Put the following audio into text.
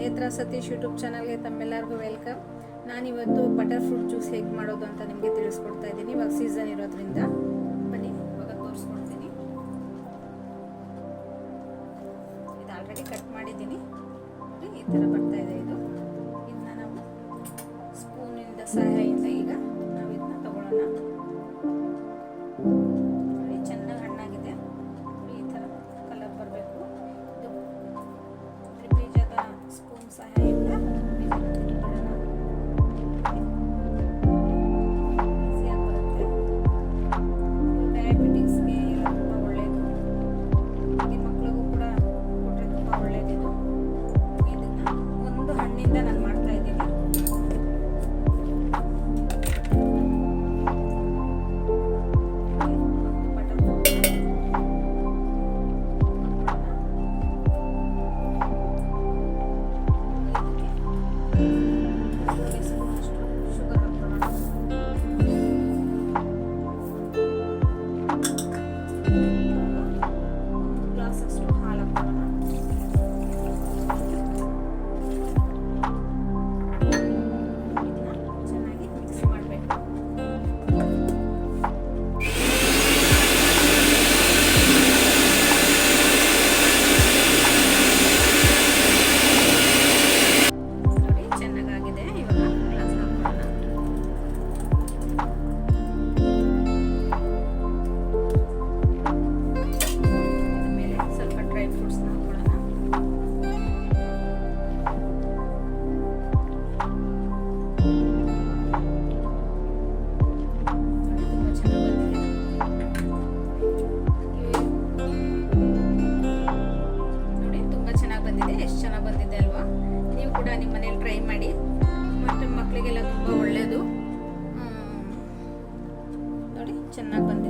ನೇತ್ರ ಸತೀಶ್ ಯೂಟ್ಯೂಬ್ ಚಾನಲ್ಗೆ ತಮ್ಮೆಲ್ಲರಿಗೂ ವೆಲ್ಕಮ್. ನಾನಿವತ್ತು ಬಟರ್ ಫ್ರೂಟ್ ಜ್ಯೂಸ್ ಹೇಗೆ ಮಾಡೋದು ಅಂತ ನಿಮಗೆ ತಿಳಿಸ್ಕೊಡ್ತಾ ಇದ್ದೀನಿ. ಇವಾಗ ಸೀಸನ್ ಇರೋದ್ರಿಂದ ಬನ್ನಿ, ಇವಾಗ ತೋರಿಸ್ಕೊಡ್ತೀನಿ. ಇದು ಆಲ್ರೆಡಿ ಕಟ್ ಮಾಡಿದ್ದೀನಿ. ಈ ಥರ ಬರ್ತಾ ಇದೆ ಇದು. ಇದನ್ನ ನಾವು ಸ್ಪೂನಿಂದ ಸಹಾಯದಿಂದ ಸ್ಪೂನ್ Thank you. ಎಷ್ಟು ಚೆನ್ನಾಗಿ ಬಂದಿದೆ ಅಲ್ವಾ? ನೀವು ಕೂಡ ನಿಮ್ಮ ಮನೇಲಿ ಟ್ರೈ ಮಾಡಿ. ಮತ್ತು ಮಕ್ಕಳಿಗೆಲ್ಲ ತುಂಬ ಒಳ್ಳೆಯದು ನೋಡಿ, ಚೆನ್ನಾಗಿ ಬಂದಿದೆ.